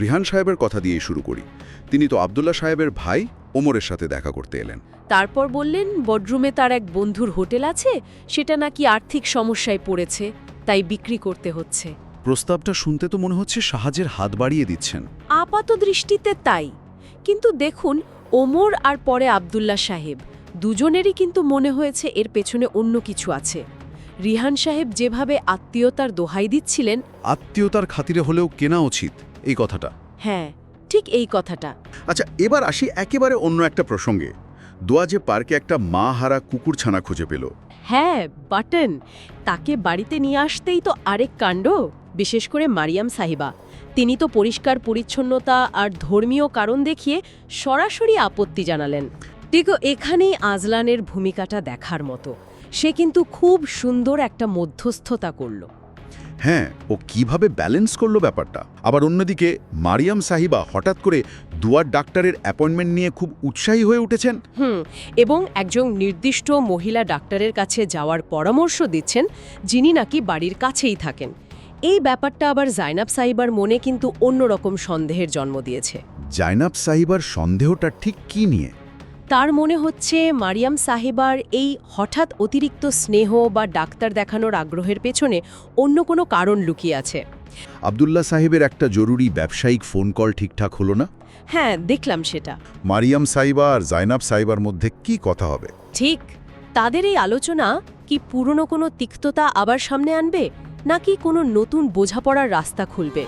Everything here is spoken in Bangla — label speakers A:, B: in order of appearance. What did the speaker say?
A: রিহান সাহেবের কথা দিয়ে শুরু করি। তিনি তো আবদুল্লাহ সাহেবের ভাই ওমরের সাথে দেখা করতে এলেন।
B: তারপর বললেন বডরুমে তার এক বন্ধুর হোটেল আছে সেটা নাকি আর্থিক সমস্যায় পড়েছে তাই বিক্রি করতে হচ্ছে।
A: প্রস্তাবটা শুনতে তো মনে হচ্ছে সাহায্যের হাত বাড়িয়ে দিচ্ছেন।
B: আপাত দৃষ্টিতে তাই। কিন্তু দেখুন ওমর আর পরে আবদুল্লা সাহেব দুজনেরই কিন্তু মনে হয়েছে এর পেছনে অন্য কিছু আছে। রিহান সাহেব যেভাবে আত্মীয়তার দোহাই দিচ্ছিলেন
A: আত্মীয়তার খাতিরে হলেও কেনা উচিত। এই কথাটা।
B: হ্যাঁ ঠিক এই কথাটা।
A: আচ্ছা এবার আসি একেবারে অন্য একটা প্রসঙ্গে। দোয়াজে পার্কে একটা মা হারা কুকুর ছানা খুঁজে পেল।
B: হ্যাঁ বাটন। তাকে বাড়িতে নিয়ে আসতেই তো আরেক কাণ্ড বিশেষ করে মারিয়াম সাহিবা। তিনি তো পরিষ্কার পরিচ্ছন্নতা আর ধর্মীয় কারণ দেখিয়ে সরাসরি আপত্তি জানালেন। ঠিক এখানেই আজলানের ভূমিকাটা দেখার মতো। সে কিন্তু খুব সুন্দর একটা মধ্যস্থতা করল।
A: হ্যাঁ ও কীভাবে ব্যালেন্স করল ব্যাপারটা? আবার অন্যদিকে মারিয়াম সাহিবা হঠাৎ করে দুয়ার ডাক্তারের অ্যাপয়েন্টমেন্ট নিয়ে খুব উৎসাহী হয়ে উঠেছেন?
B: হুম এবং একজন নির্দিষ্ট মহিলা ডাক্তারের কাছে যাওয়ার পরামর্শ দিচ্ছেন যিনি নাকি বাড়ির কাছেই থাকেন। এই ব্যাপারটা আবার জাইনাব সাহিবার মনে কিন্তু অন্যরকম সন্দেহের জন্ম দিয়েছে।
A: জাইনাব সাহিবার সন্দেহটা ঠিক কি নিয়ে?
B: তার মনে হচ্ছে মারিয়াম সাহেবার এই হঠাৎ অতিরিক্ত স্নেহ বা ডাক্তার দেখানোর আগ্রহের পেছনে অন্য কোনো কারণ লুকিয়ে আছে।
A: আবদুল্লাহ সাহেবের একটা জরুরি ব্যবসায়িক ফোন কল ঠিকঠাক হলো না?
B: হ্যাঁ দেখলাম সেটা।
A: মারিয়াম সাইবা আর জাইনাব সাইবার মধ্যে কি কথা হবে?
B: ঠিক। তাদের এই আলোচনা কি পুরনো কোনো তিক্ততা আবার সামনে আনবে নাকি কোনো নতুন বোঝাপড়ার রাস্তা খুলবে?